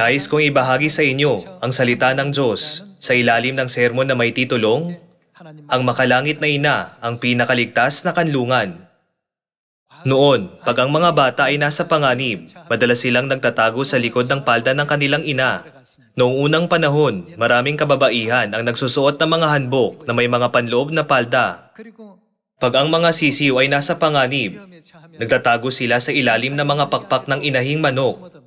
Nais kong ibahagi sa inyo ang salita ng Diyos sa ilalim ng sermon na may titulong, Ang Makalangit na Ina, ang Pinakaligtas na Kanlungan. Noon, pag ang mga bata ay nasa panganib, madalas silang nagtatago sa likod ng palda ng kanilang ina. Noong unang panahon, maraming kababaihan ang nagsusuot ng mga hanbok na may mga panloob na palda. Pag ang mga sisiw ay nasa panganib, nagtatago sila sa ilalim ng mga pakpak ng inahing manok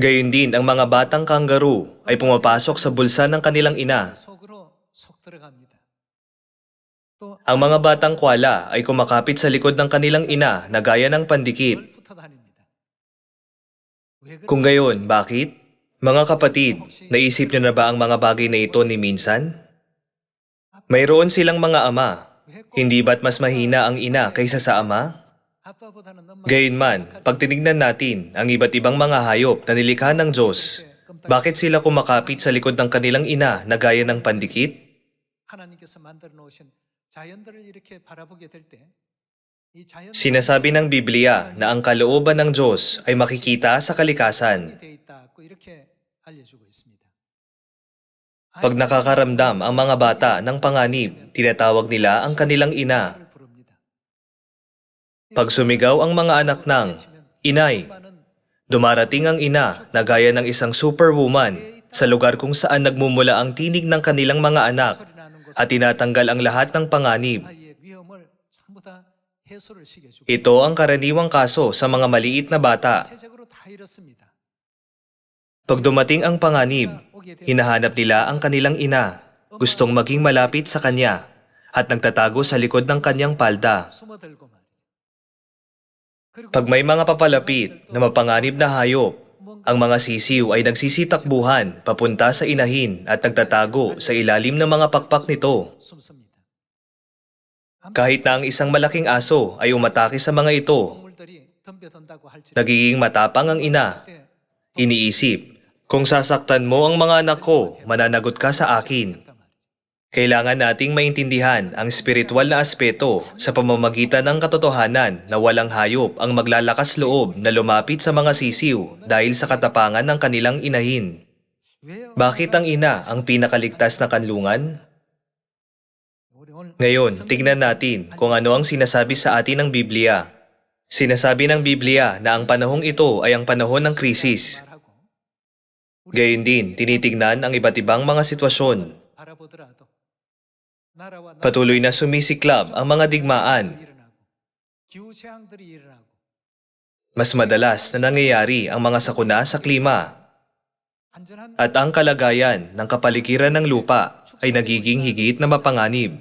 Gayun din, ang mga batang kangaroo ay pumapasok sa bulsa ng kanilang ina. Ang mga batang kwala ay kumakapit sa likod ng kanilang ina na gaya ng pandikit. Kung gayon, bakit? Mga kapatid, naisip niyo na ba ang mga bagay na ito ni minsan? Mayroon silang mga ama. Hindi ba't mas mahina ang ina kaysa sa ama? Gayunman, pagtinignan natin ang iba't ibang mga hayop na nilikha ng Diyos, bakit sila kumakapit sa likod ng kanilang ina na gaya ng pandikit? Sinasabi ng Biblia na ang kalooban ng Diyos ay makikita sa kalikasan. Pag nakakaramdam ang mga bata ng panganib, tinatawag nila ang kanilang ina pag sumigaw ang mga anak ng inay, dumarating ang ina na gaya ng isang superwoman sa lugar kung saan nagmumula ang tinig ng kanilang mga anak at tinatanggal ang lahat ng panganib. Ito ang karaniwang kaso sa mga maliit na bata. Pag dumating ang panganib, hinahanap nila ang kanilang ina, gustong maging malapit sa kanya at nagtatago sa likod ng kanyang palda. Pag may mga papalapit na mapanganib na hayop, ang mga sisiw ay nagsisitakbuhan papunta sa inahin at nagtatago sa ilalim ng mga pakpak nito. Kahit na ang isang malaking aso ay umatake sa mga ito, nagiging matapang ang ina. Iniisip, kung sasaktan mo ang mga anak ko, mananagot ka sa akin. Kailangan nating maintindihan ang spiritual na aspeto sa pamamagitan ng katotohanan na walang hayop ang maglalakas loob na lumapit sa mga sisiw dahil sa katapangan ng kanilang inahin. Bakit ang ina ang pinakaligtas na kanlungan? Ngayon, tignan natin kung ano ang sinasabi sa atin ng Biblia. Sinasabi ng Biblia na ang panahong ito ay ang panahon ng krisis. Gayun din, tinitignan ang iba't ibang mga sitwasyon Patuloy na sumisiklab ang mga digmaan. Mas madalas na nangyayari ang mga sakuna sa klima at ang kalagayan ng kapaligiran ng lupa ay nagiging higit na mapanganib.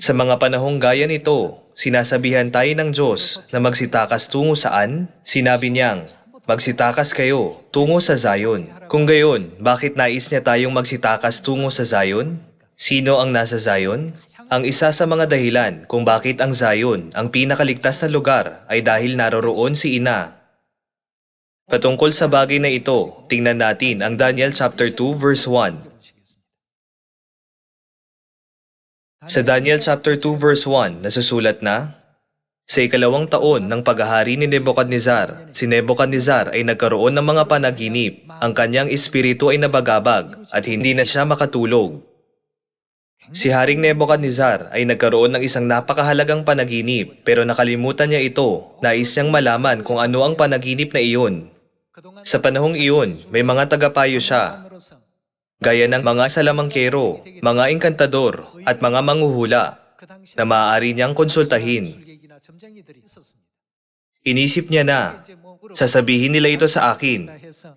Sa mga panahong gaya nito, sinasabihan tayo ng Diyos na magsitakas tungo saan, sinabi niyang, magsitakas kayo tungo sa Zion. Kung gayon, bakit nais niya tayong magsitakas tungo sa Zion? Sino ang nasa Zion? Ang isa sa mga dahilan kung bakit ang Zion ang pinakaligtas na lugar ay dahil naroroon si Ina. Patungkol sa bagay na ito, tingnan natin ang Daniel chapter 2 verse 1. Sa Daniel chapter 2 verse 1, nasusulat na, sa ikalawang taon ng paghahari ni Nebuchadnezzar, si Nebuchadnezzar ay nagkaroon ng mga panaginip. Ang kanyang espiritu ay nabagabag at hindi na siya makatulog. Si Haring Nebuchadnezzar ay nagkaroon ng isang napakahalagang panaginip pero nakalimutan niya ito. Nais niyang malaman kung ano ang panaginip na iyon. Sa panahong iyon, may mga tagapayo siya, gaya ng mga salamangkero, mga engkantador, at mga manguhula na maaari niyang konsultahin Inisip niya na, sasabihin nila ito sa akin.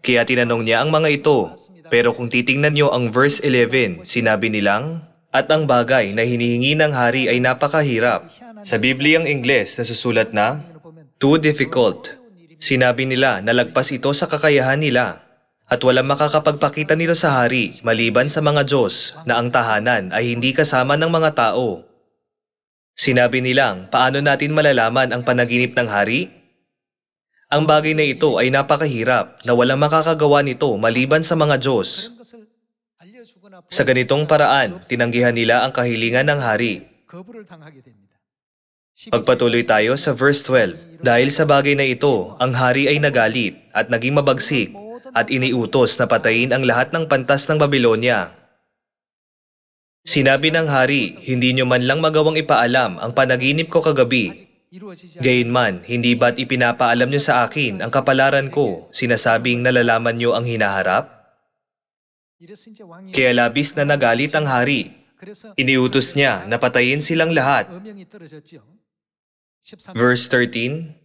Kaya tinanong niya ang mga ito. Pero kung titingnan niyo ang verse 11, sinabi nilang, At ang bagay na hinihingi ng hari ay napakahirap. Sa Bibliyang Ingles na susulat na, Too difficult. Sinabi nila na lagpas ito sa kakayahan nila at walang makakapagpakita nito sa hari maliban sa mga Diyos na ang tahanan ay hindi kasama ng mga tao Sinabi nilang paano natin malalaman ang panaginip ng hari? Ang bagay na ito ay napakahirap na walang makakagawa nito maliban sa mga Diyos. Sa ganitong paraan, tinanggihan nila ang kahilingan ng hari. Pagpatuloy tayo sa verse 12. Dahil sa bagay na ito, ang hari ay nagalit at naging mabagsik at iniutos na patayin ang lahat ng pantas ng Babylonia Sinabi ng hari, hindi nyo man lang magawang ipaalam ang panaginip ko kagabi. Gayunman, hindi ba't ipinapaalam nyo sa akin ang kapalaran ko, sinasabing nalalaman nyo ang hinaharap? Kaya labis na nagalit ang hari. Iniutos niya na patayin silang lahat. Verse 13,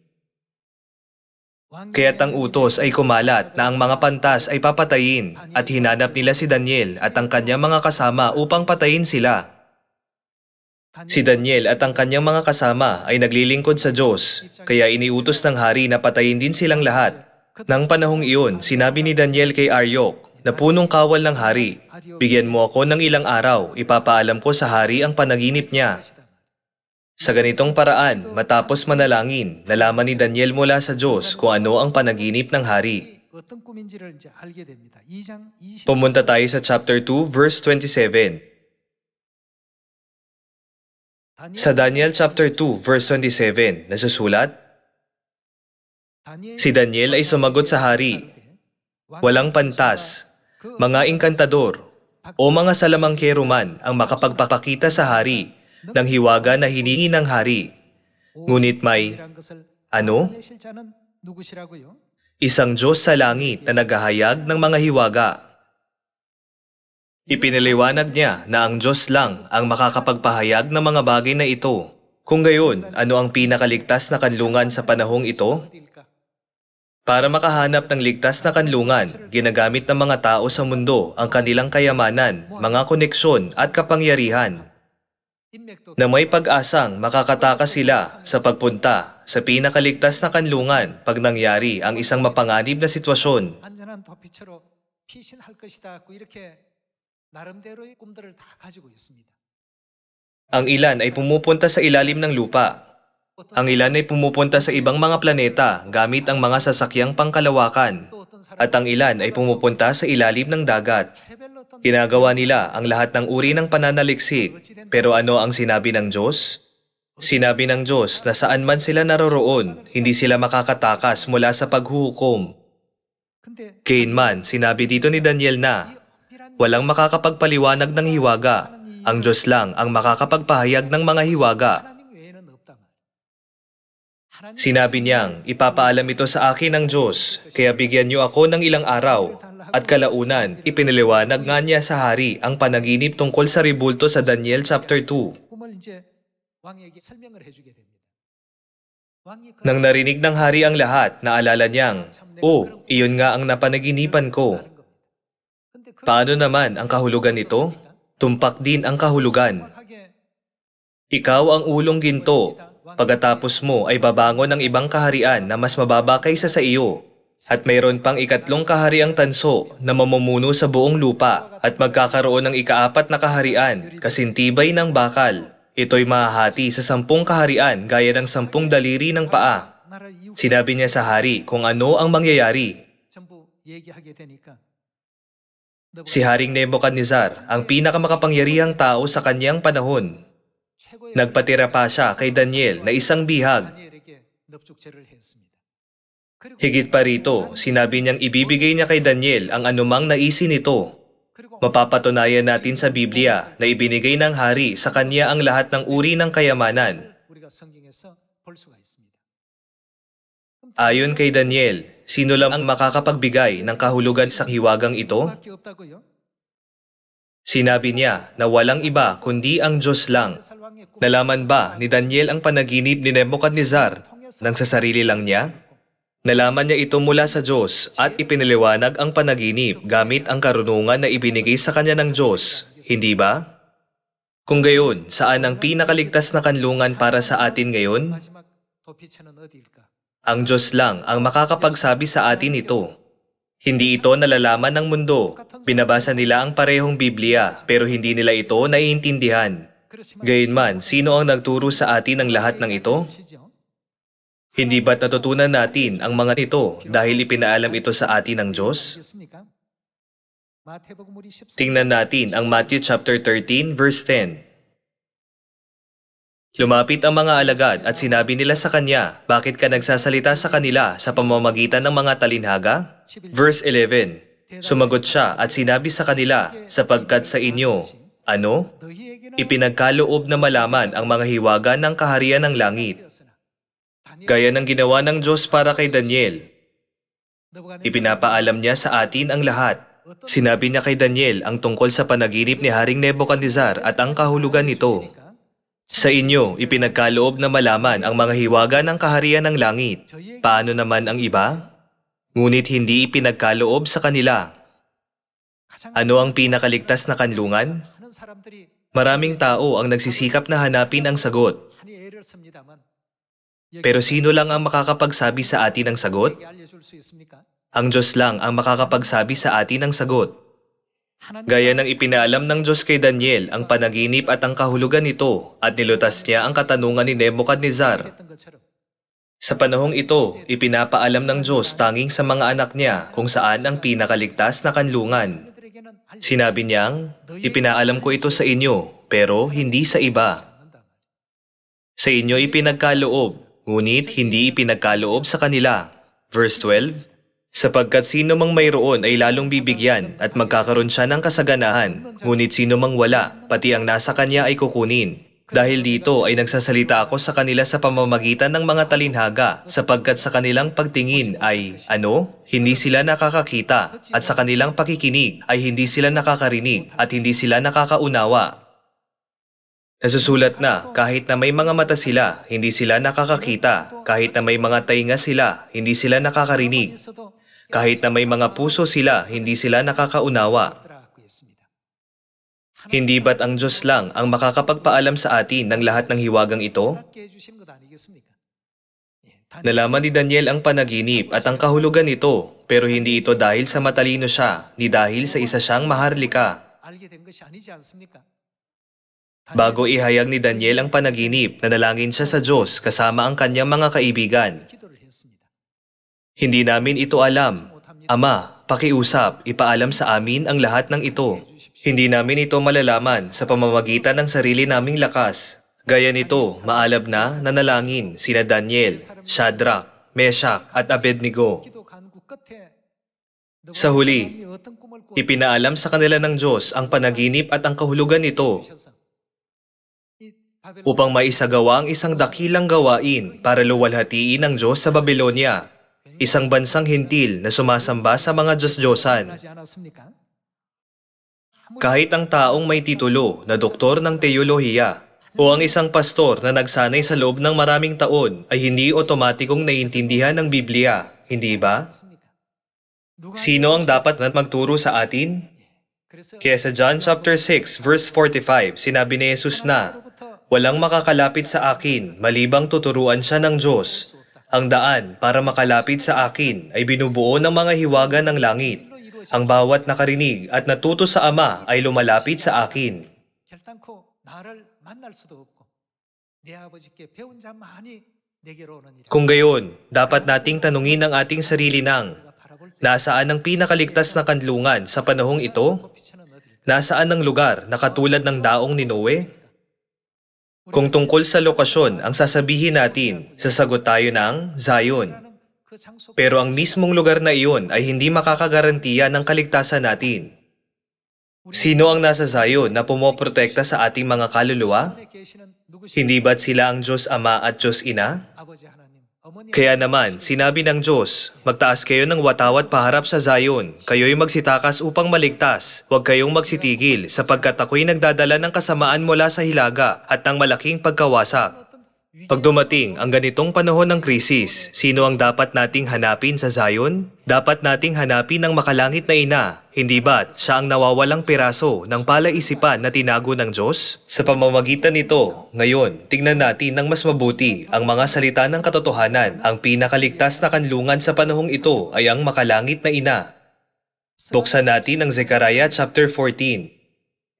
Kaya't ang utos ay kumalat na ang mga pantas ay papatayin at hinanap nila si Daniel at ang kanyang mga kasama upang patayin sila. Si Daniel at ang kanyang mga kasama ay naglilingkod sa Diyos, kaya iniutos ng hari na patayin din silang lahat. Nang panahong iyon, sinabi ni Daniel kay Aryok na punong kawal ng hari, Bigyan mo ako ng ilang araw, ipapaalam ko sa hari ang panaginip niya. Sa ganitong paraan, matapos manalangin, nalaman ni Daniel mula sa Diyos kung ano ang panaginip ng hari. Pumunta tayo sa chapter 2, verse 27. Sa Daniel chapter 2, verse 27, nasusulat, Si Daniel ay sumagot sa hari, Walang pantas, mga inkantador, o mga salamangkero man ang makapagpapakita sa hari ng hiwaga na hinihingi ng hari. Ngunit may, ano? Isang Diyos sa langit na naghahayag ng mga hiwaga. Ipinaliwanag niya na ang Diyos lang ang makakapagpahayag ng mga bagay na ito. Kung gayon, ano ang pinakaligtas na kanlungan sa panahong ito? Para makahanap ng ligtas na kanlungan, ginagamit ng mga tao sa mundo ang kanilang kayamanan, mga koneksyon at kapangyarihan na may pag-asang makakatakas sila sa pagpunta sa pinakaligtas na kanlungan pag nangyari ang isang mapanganib na sitwasyon. Ang ilan ay pumupunta sa ilalim ng lupa. Ang ilan ay pumupunta sa ibang mga planeta gamit ang mga sasakyang pangkalawakan. At ang ilan ay pumupunta sa ilalim ng dagat. Ginagawa nila ang lahat ng uri ng pananaliksik. Pero ano ang sinabi ng Diyos? Sinabi ng Diyos na saan man sila naroroon, hindi sila makakatakas mula sa paghuhukom. Kainman, sinabi dito ni Daniel na, walang makakapagpaliwanag ng hiwaga, ang Diyos lang ang makakapagpahayag ng mga hiwaga. Sinabi niyang, ipapaalam ito sa akin ng Diyos, kaya bigyan niyo ako ng ilang araw at kalaunan, ipiniliwanag nga niya sa hari ang panaginip tungkol sa ribulto sa Daniel chapter 2. Nang narinig ng hari ang lahat, naalala niyang, Oh, iyon nga ang napanaginipan ko. Paano naman ang kahulugan nito? Tumpak din ang kahulugan. Ikaw ang ulong ginto, Pagkatapos mo ay babangon ng ibang kaharian na mas mababa kaysa sa iyo at mayroon pang ikatlong kahariang tanso na mamumuno sa buong lupa at magkakaroon ng ikaapat na kaharian kasintibay ng bakal. Ito'y mahahati sa sampung kaharian gaya ng sampung daliri ng paa. Sinabi niya sa hari kung ano ang mangyayari. Si Haring Nebuchadnezzar, ang pinakamakapangyarihang tao sa kanyang panahon. Nagpatira pa siya kay Daniel na isang bihag Higit pa rito, sinabi niyang ibibigay niya kay Daniel ang anumang naisin nito. Mapapatunayan natin sa Biblia na ibinigay ng hari sa kanya ang lahat ng uri ng kayamanan. Ayon kay Daniel, sino lang ang makakapagbigay ng kahulugan sa hiwagang ito? Sinabi niya na walang iba kundi ang Diyos lang. Nalaman ba ni Daniel ang panaginip ni Nebuchadnezzar nang sa sarili lang niya? Nalaman niya ito mula sa Diyos at ipiniliwanag ang panaginip gamit ang karunungan na ibinigay sa kanya ng Diyos, hindi ba? Kung gayon, saan ang pinakaligtas na kanlungan para sa atin ngayon? Ang Diyos lang ang makakapagsabi sa atin ito. Hindi ito nalalaman ng mundo. Binabasa nila ang parehong Biblia pero hindi nila ito naiintindihan. Gayunman, sino ang nagturo sa atin ng lahat ng ito? Hindi ba't natutunan natin ang mga nito dahil ipinaalam ito sa atin ng Diyos? Tingnan natin ang Matthew chapter 13 verse 10. Lumapit ang mga alagad at sinabi nila sa kanya, Bakit ka nagsasalita sa kanila sa pamamagitan ng mga talinhaga? Verse 11, Sumagot siya at sinabi sa kanila, Sapagkat sa inyo, ano? Ipinagkaloob na malaman ang mga hiwaga ng kaharian ng langit, Gaya ng ginawa ng Diyos para kay Daniel, ipinapaalam niya sa atin ang lahat. Sinabi niya kay Daniel ang tungkol sa panaginip ni Haring Nebuchadnezzar at ang kahulugan nito. Sa inyo, ipinagkaloob na malaman ang mga hiwaga ng kaharian ng langit. Paano naman ang iba? Ngunit hindi ipinagkaloob sa kanila. Ano ang pinakaligtas na kanlungan? Maraming tao ang nagsisikap na hanapin ang sagot. Pero sino lang ang makakapagsabi sa atin ng sagot? Ang Diyos lang ang makakapagsabi sa atin ng sagot. Gaya ng ipinaalam ng Diyos kay Daniel ang panaginip at ang kahulugan nito at nilutas niya ang katanungan ni Nebuchadnezzar. Sa panahong ito, ipinapaalam ng Diyos tanging sa mga anak niya kung saan ang pinakaligtas na kanlungan. Sinabi niyang, ipinaalam ko ito sa inyo, pero hindi sa iba. Sa inyo ipinagkaloob, ngunit hindi ipinagkaloob sa kanila. Verse 12, Sapagkat sino mang mayroon ay lalong bibigyan at magkakaroon siya ng kasaganahan, ngunit sino mang wala, pati ang nasa kanya ay kukunin. Dahil dito ay nagsasalita ako sa kanila sa pamamagitan ng mga talinhaga, sapagkat sa kanilang pagtingin ay, ano? Hindi sila nakakakita, at sa kanilang pakikinig ay hindi sila nakakarinig, at hindi sila nakakaunawa. Nasusulat na, kahit na may mga mata sila, hindi sila nakakakita. Kahit na may mga tainga sila, hindi sila nakakarinig. Kahit na may mga puso sila, hindi sila nakakaunawa. Hindi ba't ang Diyos lang ang makakapagpaalam sa atin ng lahat ng hiwagang ito? Nalaman ni Daniel ang panaginip at ang kahulugan nito, pero hindi ito dahil sa matalino siya, ni dahil sa isa siyang maharlika. Bago ihayag ni Daniel ang panaginip, nanalangin siya sa Diyos kasama ang kanyang mga kaibigan. Hindi namin ito alam. Ama, pakiusap, ipaalam sa amin ang lahat ng ito. Hindi namin ito malalaman sa pamamagitan ng sarili naming lakas. Gaya nito, maalab na nanalangin sina Daniel, Shadrach, Meshach at Abednego. Sa huli, Ipinaalam sa kanila ng Diyos ang panaginip at ang kahulugan nito upang maisagawa ang isang dakilang gawain para luwalhatiin ng Diyos sa Babylonia, isang bansang hintil na sumasamba sa mga Diyos-Diyosan. Kahit ang taong may titulo na doktor ng teolohiya o ang isang pastor na nagsanay sa loob ng maraming taon ay hindi otomatikong naiintindihan ng Biblia, hindi ba? Sino ang dapat na magturo sa atin? Kaya sa John chapter 6 verse 45, sinabi ni Jesus na, Walang makakalapit sa akin malibang tuturuan siya ng Diyos. Ang daan para makalapit sa akin ay binubuo ng mga hiwaga ng langit. Ang bawat nakarinig at natuto sa Ama ay lumalapit sa akin. Kung gayon, dapat nating tanungin ang ating sarili ng nasaan ang pinakaligtas na kanlungan sa panahong ito? Nasaan ang lugar na katulad ng daong ni Noe? Kung tungkol sa lokasyon ang sasabihin natin, sasagot tayo ng Zion. Pero ang mismong lugar na iyon ay hindi makakagarantiya ng kaligtasan natin. Sino ang nasa Zion na pumoprotekta sa ating mga kaluluwa? Hindi ba't sila ang Diyos Ama at Diyos Ina? Kaya naman, sinabi ng Diyos, magtaas kayo ng watawat paharap sa Zion, kayo'y magsitakas upang maligtas. Huwag kayong magsitigil, sapagkat ako'y nagdadala ng kasamaan mula sa hilaga at ng malaking pagkawasak. Pag dumating ang ganitong panahon ng krisis, sino ang dapat nating hanapin sa Zion? Dapat nating hanapin ang makalangit na ina, hindi ba't siya ang nawawalang piraso ng palaisipan na tinago ng Diyos? Sa pamamagitan nito, ngayon, tingnan natin ng mas mabuti ang mga salita ng katotohanan. Ang pinakaligtas na kanlungan sa panahong ito ay ang makalangit na ina. Buksan natin ang Zechariah chapter 14.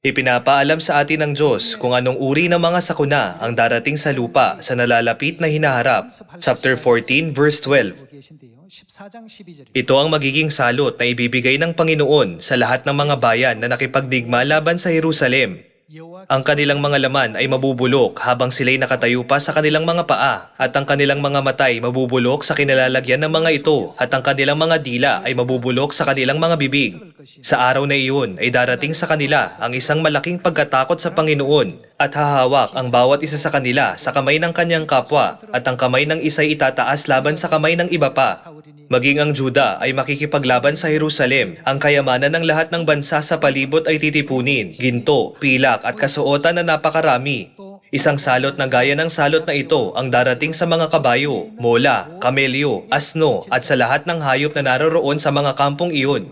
Ipinapaalam sa atin ng Diyos kung anong uri ng mga sakuna ang darating sa lupa sa nalalapit na hinaharap. Chapter 14 verse 12. Ito ang magiging salot na ibibigay ng Panginoon sa lahat ng mga bayan na nakipagdigma laban sa Jerusalem. Ang kanilang mga laman ay mabubulok habang sila'y nakatayo pa sa kanilang mga paa at ang kanilang mga matay mabubulok sa kinalalagyan ng mga ito at ang kanilang mga dila ay mabubulok sa kanilang mga bibig. Sa araw na iyon ay darating sa kanila ang isang malaking pagkatakot sa Panginoon at hahawak ang bawat isa sa kanila sa kamay ng kanyang kapwa at ang kamay ng isa'y itataas laban sa kamay ng iba pa. Maging ang Juda ay makikipaglaban sa Jerusalem. Ang kayamanan ng lahat ng bansa sa palibot ay titipunin, ginto, pilak at kasuotan na napakarami. Isang salot na gaya ng salot na ito ang darating sa mga kabayo, mola, kamelyo, asno at sa lahat ng hayop na naroroon sa mga kampong iyon.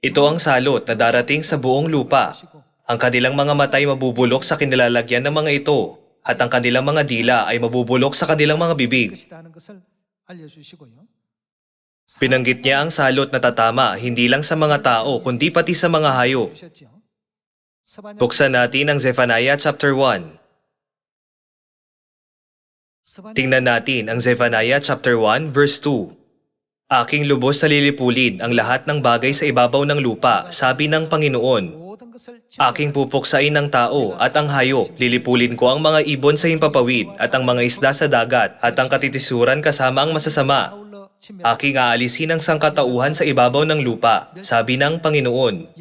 Ito ang salot na darating sa buong lupa. Ang kanilang mga mata ay mabubulok sa kinilalagyan ng mga ito at ang kanilang mga dila ay mabubulok sa kanilang mga bibig. Pinanggit niya ang salot na tatama hindi lang sa mga tao kundi pati sa mga hayop. Buksan natin ang Zephaniah chapter 1. Tingnan natin ang Zephaniah chapter 1 verse 2. Aking lubos na lilipulin ang lahat ng bagay sa ibabaw ng lupa, sabi ng Panginoon, Aking pupuksain ang tao at ang hayop, lilipulin ko ang mga ibon sa himpapawid at ang mga isda sa dagat at ang katitisuran kasama ang masasama. Aking aalisin ang sangkatauhan sa ibabaw ng lupa, sabi ng Panginoon.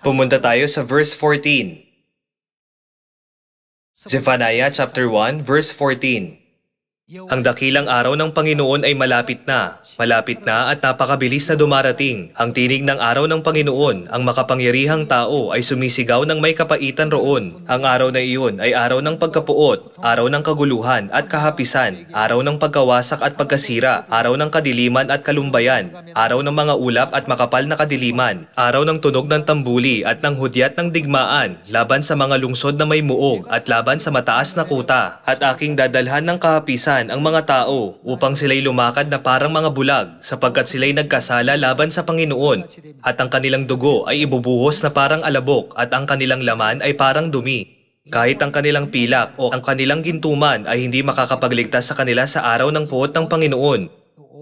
Pumunta tayo sa verse 14. Zephaniah chapter 1 verse 14. Ang dakilang araw ng Panginoon ay malapit na, malapit na at napakabilis na dumarating. Ang tinig ng araw ng Panginoon, ang makapangyarihang tao ay sumisigaw ng may kapaitan roon. Ang araw na iyon ay araw ng pagkapuot, araw ng kaguluhan at kahapisan, araw ng pagkawasak at pagkasira, araw ng kadiliman at kalumbayan, araw ng mga ulap at makapal na kadiliman, araw ng tunog ng tambuli at ng hudyat ng digmaan, laban sa mga lungsod na may muog at laban sa mataas na kuta. At aking dadalhan ng kahapisan ang mga tao upang sila'y lumakad na parang mga bulag sapagkat sila'y nagkasala laban sa Panginoon at ang kanilang dugo ay ibubuhos na parang alabok at ang kanilang laman ay parang dumi. Kahit ang kanilang pilak o ang kanilang gintuman ay hindi makakapagligtas sa kanila sa araw ng puot ng Panginoon.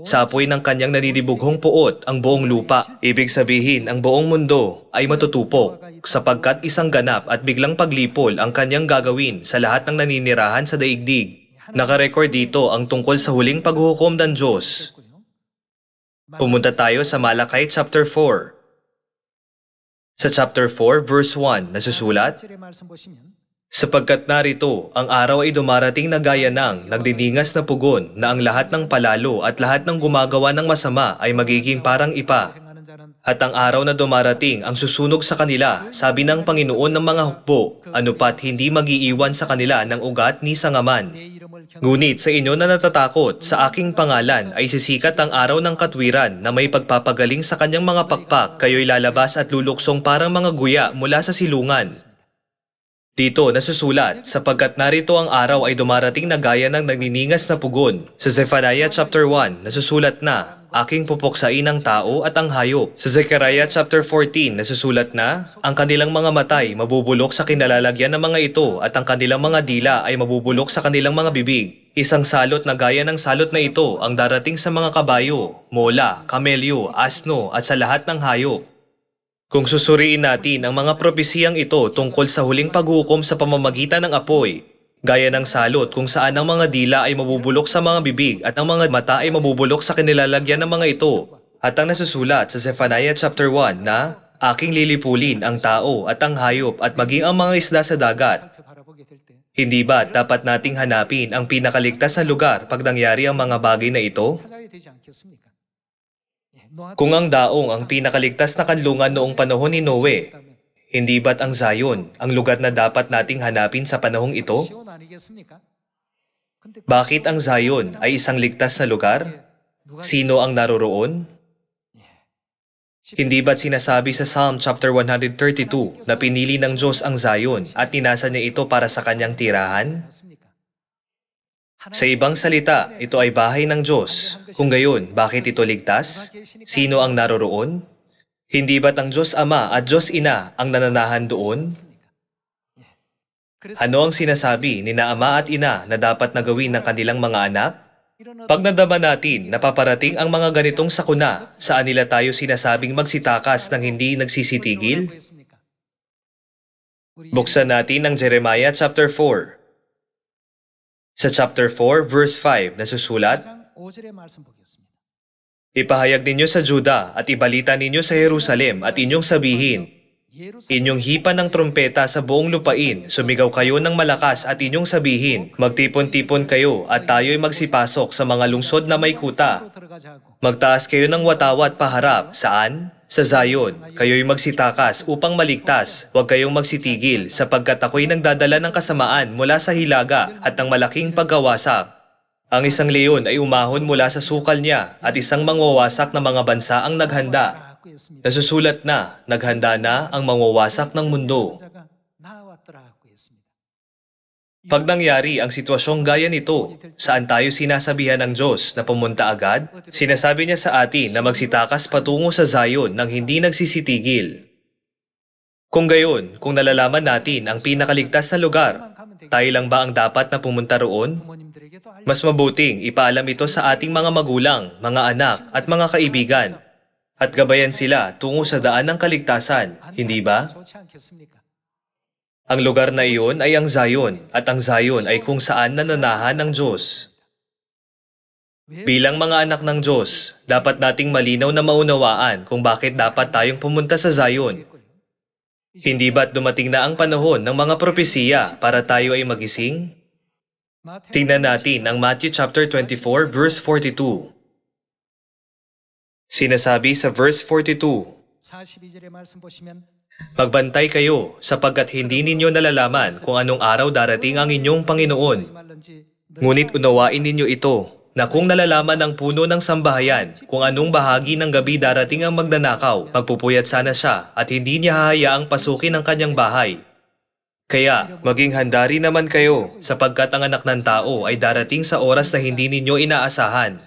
Sa apoy ng kanyang nadidibughong puot ang buong lupa. Ibig sabihin, ang buong mundo ay matutupok sapagkat isang ganap at biglang paglipol ang kanyang gagawin sa lahat ng naninirahan sa daigdig. Nakarecord dito ang tungkol sa huling paghuhukom ng Diyos. Pumunta tayo sa Malakay chapter 4. Sa chapter 4 verse 1 nasusulat, Sapagkat narito, ang araw ay dumarating na gaya ng nagdidingas na pugon na ang lahat ng palalo at lahat ng gumagawa ng masama ay magiging parang ipa at ang araw na dumarating ang susunog sa kanila, sabi ng Panginoon ng mga hukbo, ano pat hindi magiiwan sa kanila ng ugat ni sangaman. Ngunit sa inyo na natatakot, sa aking pangalan ay sisikat ang araw ng katwiran na may pagpapagaling sa kanyang mga pakpak, kayo'y lalabas at luluksong parang mga guya mula sa silungan. Dito nasusulat, sapagkat narito ang araw ay dumarating na gaya ng nagniningas na pugon. Sa Zephaniah chapter 1, nasusulat na, aking pupuksain ang tao at ang hayop. Sa Zechariah chapter 14, nasusulat na, ang kanilang mga matay mabubulok sa kinalalagyan ng mga ito at ang kanilang mga dila ay mabubulok sa kanilang mga bibig. Isang salot na gaya ng salot na ito ang darating sa mga kabayo, mola, kamelyo, asno at sa lahat ng hayop. Kung susuriin natin ang mga propesiyang ito tungkol sa huling paghukom sa pamamagitan ng apoy, gaya ng salot kung saan ang mga dila ay mabubulok sa mga bibig at ang mga mata ay mabubulok sa kinilalagyan ng mga ito. At ang nasusulat sa Zephaniah chapter 1 na aking lilipulin ang tao at ang hayop at maging ang mga isda sa dagat. Hindi ba dapat nating hanapin ang pinakaligtas na lugar pag nangyari ang mga bagay na ito? Kung ang daong ang pinakaligtas na kanlungan noong panahon ni Noe, hindi ba't ang Zion ang lugar na dapat nating hanapin sa panahong ito? Bakit ang Zion ay isang ligtas na lugar? Sino ang naroroon? Hindi ba't sinasabi sa Psalm chapter 132 na pinili ng Diyos ang Zion at ninasa niya ito para sa kanyang tirahan? Sa ibang salita, ito ay bahay ng Diyos. Kung gayon, bakit ito ligtas? Sino ang naroroon? Hindi ba't ang Diyos Ama at Diyos Ina ang nananahan doon? Ano ang sinasabi ni na Ama at Ina na dapat na gawin ng kanilang mga anak? Pag nadama natin na paparating ang mga ganitong sakuna, saan nila tayo sinasabing magsitakas ng hindi nagsisitigil? Buksan natin ang Jeremiah chapter 4. Sa chapter 4, verse 5 nasusulat, Ipahayag ninyo sa Juda at ibalita ninyo sa Jerusalem at inyong sabihin, Inyong hipa ng trompeta sa buong lupain, sumigaw kayo ng malakas at inyong sabihin, magtipon-tipon kayo at tayo'y magsipasok sa mga lungsod na may kuta. Magtaas kayo ng watawat paharap. Saan? Sa Zion. Kayo'y magsitakas upang maligtas. Huwag kayong magsitigil sapagkat ako'y nagdadala ng kasamaan mula sa hilaga at ng malaking pagkawasak. Ang isang leon ay umahon mula sa sukal niya at isang mangwawasak na mga bansa ang naghanda. Nasusulat na, naghanda na ang mangwawasak ng mundo. Pag nangyari ang sitwasyong gaya nito, saan tayo sinasabihan ng Diyos na pumunta agad? Sinasabi niya sa atin na magsitakas patungo sa Zion nang hindi nagsisitigil. Kung gayon, kung nalalaman natin ang pinakaligtas na lugar, tayo lang ba ang dapat na pumunta roon? Mas mabuting ipaalam ito sa ating mga magulang, mga anak at mga kaibigan at gabayan sila tungo sa daan ng kaligtasan, hindi ba? Ang lugar na iyon ay ang Zion at ang Zion ay kung saan nananahan ng Diyos. Bilang mga anak ng Diyos, dapat nating malinaw na maunawaan kung bakit dapat tayong pumunta sa Zion. Hindi ba't dumating na ang panahon ng mga propesiya para tayo ay magising? Tingnan natin ang Matthew chapter 24 verse 42. Sinasabi sa verse 42, Magbantay kayo sapagkat hindi ninyo nalalaman kung anong araw darating ang inyong Panginoon. Ngunit unawain ninyo ito na kung nalalaman ng puno ng sambahayan kung anong bahagi ng gabi darating ang magnanakaw, magpupuyat sana siya at hindi niya hahayaang pasukin ang kanyang bahay. Kaya, maging handa rin naman kayo sapagkat ang anak ng tao ay darating sa oras na hindi ninyo inaasahan.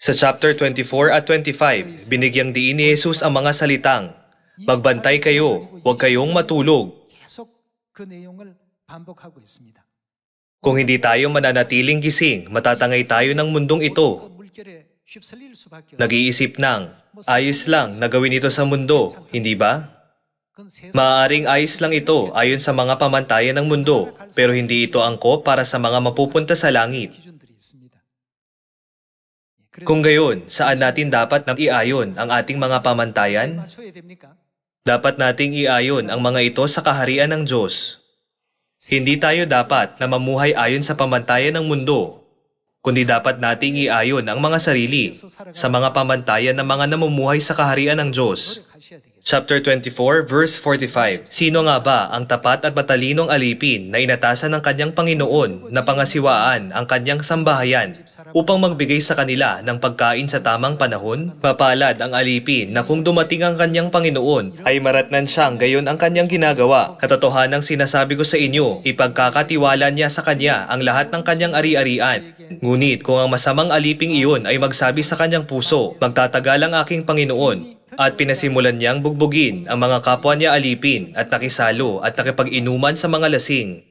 Sa chapter 24 at 25, binigyang diin ni Jesus ang mga salitang, Magbantay kayo, huwag kayong matulog. 계속 그 내용을 반복하고 있습니다. Kung hindi tayo mananatiling gising, matatangay tayo ng mundong ito. Nag-iisip ng, ayos lang na gawin ito sa mundo, hindi ba? Maaaring ayos lang ito ayon sa mga pamantayan ng mundo, pero hindi ito angko para sa mga mapupunta sa langit. Kung gayon, saan natin dapat nang iayon ang ating mga pamantayan? Dapat nating iayon ang mga ito sa kaharian ng Diyos. Hindi tayo dapat na mamuhay ayon sa pamantayan ng mundo, kundi dapat nating iayon ang mga sarili sa mga pamantayan ng mga namumuhay sa kaharian ng Diyos chapter 24 verse 45. Sino nga ba ang tapat at matalinong alipin na inatasan ng kanyang Panginoon na pangasiwaan ang kanyang sambahayan upang magbigay sa kanila ng pagkain sa tamang panahon? Mapalad ang alipin na kung dumating ang kanyang Panginoon ay maratnan siyang gayon ang kanyang ginagawa. Katotohanang sinasabi ko sa inyo, ipagkakatiwala niya sa kanya ang lahat ng kanyang ari-arian. Ngunit kung ang masamang aliping iyon ay magsabi sa kanyang puso, magtatagal ang aking Panginoon at pinasimulan niyang bugbugin ang mga kapwa niya alipin at nakisalo at nakipag-inuman sa mga lasing.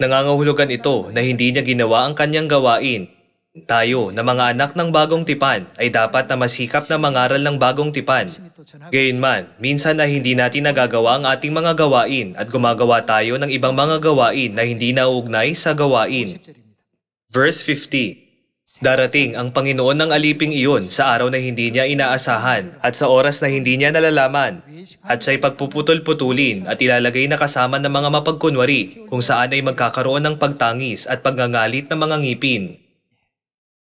Nangangahulugan ito na hindi niya ginawa ang kanyang gawain. Tayo na mga anak ng bagong tipan ay dapat na masikap na mangaral ng bagong tipan. Gayunman, minsan na hindi natin nagagawa ang ating mga gawain at gumagawa tayo ng ibang mga gawain na hindi nauugnay sa gawain. Verse 50 Darating ang Panginoon ng aliping iyon sa araw na hindi niya inaasahan at sa oras na hindi niya nalalaman at siya'y pagpuputol-putulin at ilalagay na kasama ng mga mapagkunwari kung saan ay magkakaroon ng pagtangis at pagngangalit ng mga ngipin.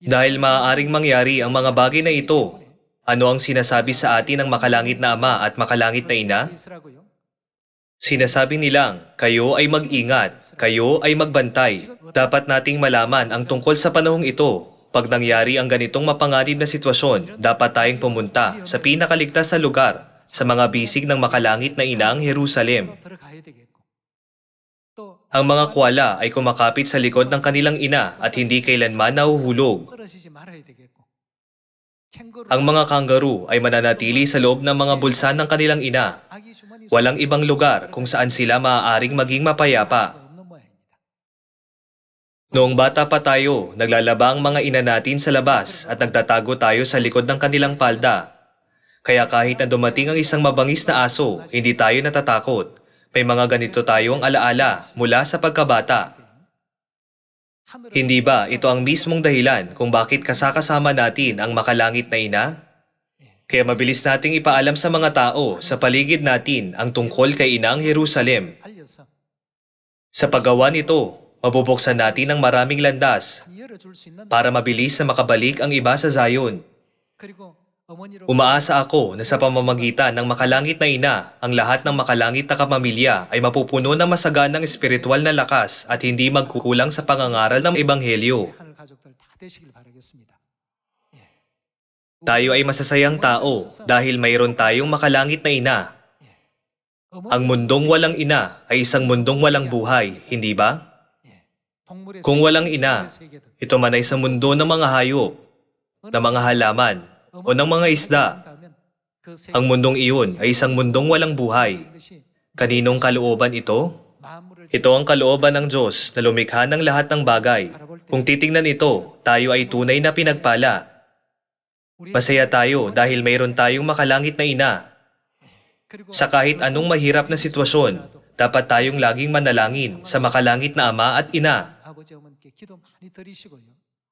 Dahil maaaring mangyari ang mga bagay na ito, ano ang sinasabi sa atin ng makalangit na ama at makalangit na ina? Sinasabi nilang, kayo ay mag-ingat, kayo ay magbantay. Dapat nating malaman ang tungkol sa panahong ito pag nangyari ang ganitong mapanganib na sitwasyon, dapat tayong pumunta sa pinakaligtas na lugar sa mga bisig ng makalangit na inang Jerusalem. Ang mga kuwala ay kumakapit sa likod ng kanilang ina at hindi kailanman nahuhulog. Ang mga kangaroo ay mananatili sa loob ng mga bulsa ng kanilang ina. Walang ibang lugar kung saan sila maaaring maging mapayapa. Noong bata pa tayo, naglalaba ang mga ina natin sa labas at nagtatago tayo sa likod ng kanilang palda. Kaya kahit na dumating ang isang mabangis na aso, hindi tayo natatakot. May mga ganito tayong alaala mula sa pagkabata. Hindi ba ito ang mismong dahilan kung bakit kasakasama natin ang makalangit na ina? Kaya mabilis nating ipaalam sa mga tao sa paligid natin ang tungkol kay Inang Jerusalem. Sa paggawa nito, mabubuksan natin ang maraming landas para mabilis na makabalik ang iba sa Zion. Umaasa ako na sa pamamagitan ng makalangit na ina, ang lahat ng makalangit na kapamilya ay mapupuno ng masaganang espiritual na lakas at hindi magkukulang sa pangangaral ng Ebanghelyo. Tayo ay masasayang tao dahil mayroon tayong makalangit na ina. Ang mundong walang ina ay isang mundong walang buhay, hindi ba? Kung walang ina, ito man ay sa mundo ng mga hayop, ng mga halaman, o ng mga isda. Ang mundong iyon ay isang mundong walang buhay. Kaninong kalooban ito? Ito ang kalooban ng Diyos na lumikha ng lahat ng bagay. Kung titingnan ito, tayo ay tunay na pinagpala. Masaya tayo dahil mayroon tayong makalangit na ina. Sa kahit anong mahirap na sitwasyon, dapat tayong laging manalangin sa makalangit na ama at ina.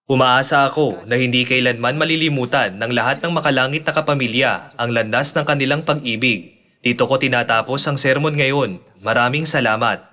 Umaasa ako na hindi kailanman malilimutan ng lahat ng makalangit na kapamilya ang landas ng kanilang pag-ibig. Dito ko tinatapos ang sermon ngayon. Maraming salamat.